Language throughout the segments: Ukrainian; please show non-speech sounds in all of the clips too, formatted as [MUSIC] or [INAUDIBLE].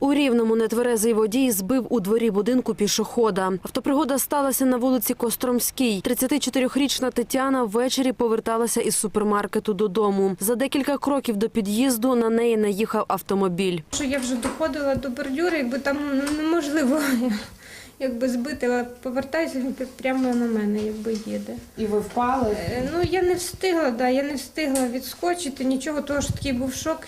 У Рівному нетверезий водій збив у дворі будинку пішохода. Автопригода сталася на вулиці Костромській. 34-річна Тетяна ввечері поверталася із супермаркету додому. За декілька кроків до під'їзду на неї наїхав автомобіль. Що я вже доходила до бордюра, якби там неможливо [LAUGHS] якби збити, але повертаюся він прямо на мене, якби їде. І ви впали? Е, Ну я не встигла, да, я не встигла відскочити, нічого, того ж такий був шок.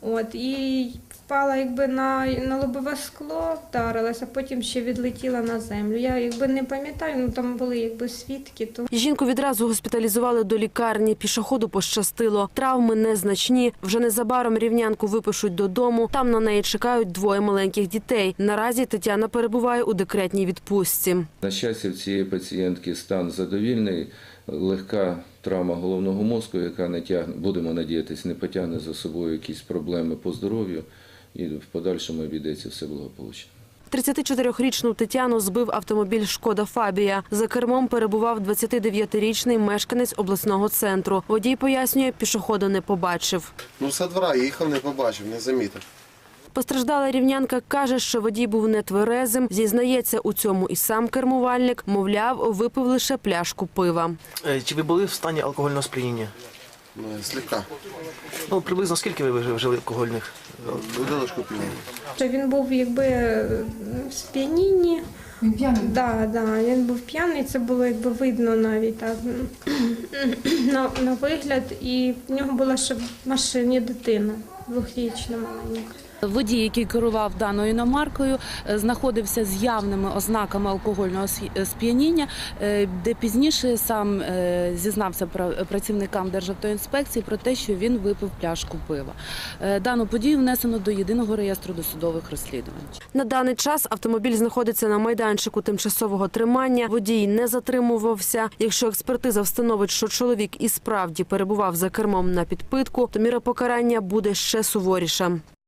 От, і впала якби на, на лобове скло, вдарилася, потім ще відлетіла на землю. Я якби не пам'ятаю, ну там були якби свідки, то Жінку відразу госпіталізували до лікарні. Пішоходу пощастило. Травми незначні. Вже незабаром рівнянку випишуть додому. Там на неї чекають двоє маленьких дітей. Наразі Тетяна перебуває у декретній відпустці. На щастя, в цієї пацієнтки стан задовільний, легка травма головного мозку, яка не тягне, будемо надіятися, не потягне за собою якісь проблеми по здоров'ю, і в подальшому обійдеться все благополучно. 34-річну Тетяну збив автомобіль «Шкода Фабія». За кермом перебував 29-річний мешканець обласного центру. Водій пояснює, пішохода не побачив. Ну, со двора їхав, не побачив, не замітив. Постраждала рівнянка каже, що водій був нетверезим. Зізнається у цьому і сам кермувальник. Мовляв, випив лише пляшку пива. Е, Чи ви були в стані алкогольного сп'яніння? Ну, слегка. Ну, приблизно скільки ви вжили алкогольних? Бутилочку пива. він був якби е, в сп'янінні. Він п'яний. Да, да, він був п'яний, це було якби видно навіть так [CLEARS THROAT] на, на вигляд. І в нього була ще в машині дитина двохрічна маленька. Водій, який керував даною іномаркою, е, знаходився з явними ознаками алкогольного е, сп'яніння, е, де пізніше сам зізнався пра- працівникам Державтоінспекції про те, що він випив пляшку пива. Дану подію внесено до єдиного реєстру досудових розслідувань. На даний час автомобіль знаходиться на майданчику тимчасового тримання. Водій не затримувався. Якщо експертиза встановить, що чоловік і справді перебував за кермом на підпитку, то міра покарання буде ще суворіша.